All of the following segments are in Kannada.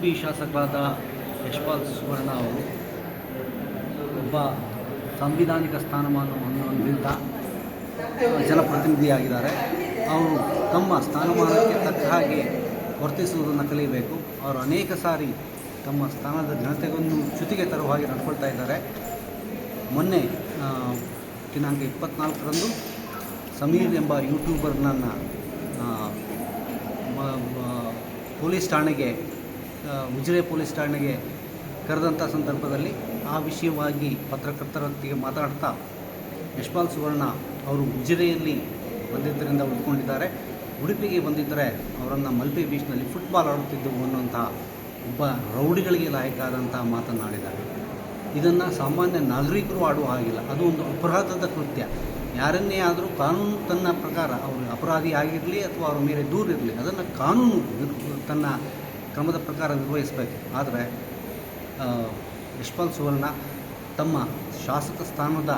ಉಡುಪಿ ಶಾಸಕರಾದ ಯಶ್ಪಾಲ್ ಸುವರ್ಣ ಅವರು ಒಬ್ಬ ಸಾಂವಿಧಾನಿಕ ಸ್ಥಾನಮಾನವನ್ನು ಹೊಂದಿದ್ದ ಜನಪ್ರತಿನಿಧಿಯಾಗಿದ್ದಾರೆ. ಅವರು ತಮ್ಮ ಸ್ಥಾನಮಾನಕ್ಕೆ ತಕ್ಕ ಹಾಗೆ ವರ್ತಿಸುವುದನ್ನು ಕಲಿಯಬೇಕು. ಅವರು ಅನೇಕ ಸಾರಿ ತಮ್ಮ ಸ್ಥಾನದ ಜನತೆಗೊಂದು ಚ್ಯುತಿಗೆ ತರುವ ಹಾಗೆ ನಡ್ಕೊಳ್ತಾ ಇದ್ದಾರೆ. ಮೊನ್ನೆ ದಿನಾಂಕ ಇಪ್ಪತ್ನಾಲ್ಕರಂದು ಸಮೀರ್ ಎಂಬ ಯೂಟ್ಯೂಬರ್ನನ್ನು ಪೊಲೀಸ್ ಠಾಣೆಗೆ ಉಜಿರೆ ಪೊಲೀಸ್ ಠಾಣೆಗೆ ಕರೆದಂಥ ಸಂದರ್ಭದಲ್ಲಿ ಆ ವಿಷಯವಾಗಿ ಪತ್ರಕರ್ತರೊಂದಿಗೆ ಮಾತಾಡ್ತಾ ಯಶ್ಪಾಲ್ ಸುವರ್ಣ ಅವರು ಉಜಿರೆಯಲ್ಲಿ ಬಂದಿದ್ದರಿಂದ ಉಳ್ಕೊಂಡಿದ್ದಾರೆ ಉಡುಪಿಗೆ ಬಂದಿದ್ದರೆ ಅವರನ್ನು ಮಲ್ಪೆ ಬೀಚ್ನಲ್ಲಿ ಫುಟ್ಬಾಲ್ ಆಡುತ್ತಿದ್ದವು ಅನ್ನುವಂಥ ಒಬ್ಬ ರೌಡಿಗಳಿಗೆ ಲಾಯಕಾದಂಥ ಮಾತನಾಡಿದ್ದಾರೆ ಇದನ್ನು ಸಾಮಾನ್ಯ ನಾಗರಿಕರು ಆಡುವ ಹಾಗಿಲ್ಲ. ಅದು ಒಂದು ಅಪರಾಧದ ಕೃತ್ಯ. ಯಾರನ್ನೇ ಆದರೂ ಕಾನೂನು ತನ್ನ ಪ್ರಕಾರ ಅವರು ಅಪರಾಧಿ ಆಗಿರಲಿ ಅಥವಾ ಅವರ ಮೇಲೆ ದೂರ ಇರಲಿ ಅದನ್ನು ಕಾನೂನು ತನ್ನ ಕ್ರಮದ ಪ್ರಕಾರ ನಿರ್ವಹಿಸಬೇಕು. ಆದರೆ ಯಶ್ಪಾಲ್ ಸುವರ್ಣ ತಮ್ಮ ಶಾಸಕ ಸ್ಥಾನದ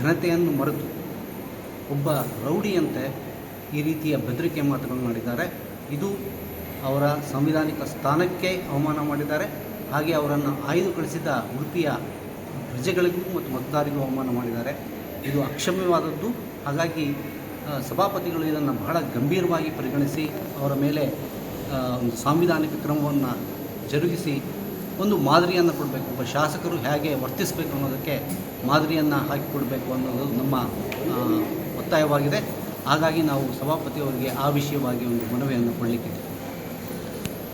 ಘನತೆಯನ್ನು ಮರೆತು ಒಬ್ಬ ರೌಡಿಯಂತೆ ಈ ರೀತಿಯ ಬೆದರಿಕೆ ಮಾತುಗಳನ್ನು ಮಾಡಿದ್ದಾರೆ. ಇದು ಅವರ ಸಂವಿಧಾನಿಕ ಸ್ಥಾನಕ್ಕೆ ಅವಮಾನ ಮಾಡಿದ್ದಾರೆ. ಹಾಗೆ ಅವರನ್ನು ಆಯ್ದು ಕಳಿಸಿದ ಉಡುಪಿಯ ಪ್ರಜೆಗಳಿಗೂ ಮತ್ತು ಮತದಾರರಿಗೂ ಅವಮಾನ ಮಾಡಿದ್ದಾರೆ. ಇದು ಅಕ್ಷಮ್ಯವಾದದ್ದು. ಹಾಗಾಗಿ ಸಭಾಪತಿಗಳು ಇದನ್ನು ಬಹಳ ಗಂಭೀರವಾಗಿ ಪರಿಗಣಿಸಿ ಅವರ ಮೇಲೆ ಒಂದು ಸಾಂವಿಧಾನಿಕ ಕ್ರಮವನ್ನು ಜರುಗಿಸಿ ಒಂದು ಮಾದರಿಯನ್ನು ಕೊಡಬೇಕು, ಒಬ್ಬ ಶಾಸಕರು ಹೇಗೆ ವರ್ತಿಸಬೇಕು ಅನ್ನೋದಕ್ಕೆ ಮಾದರಿಯನ್ನು ಹಾಕಿಕೊಡಬೇಕು ಅನ್ನೋದು ನಮ್ಮ ಒತ್ತಾಯವಾಗಿದೆ. ಹಾಗಾಗಿ ನಾವು ಸಭಾಪತಿಯವರಿಗೆ ಆ ವಿಷಯವಾಗಿ ಒಂದು ಮನವಿಯನ್ನು ಕೊಡಲಿಕ್ಕೆ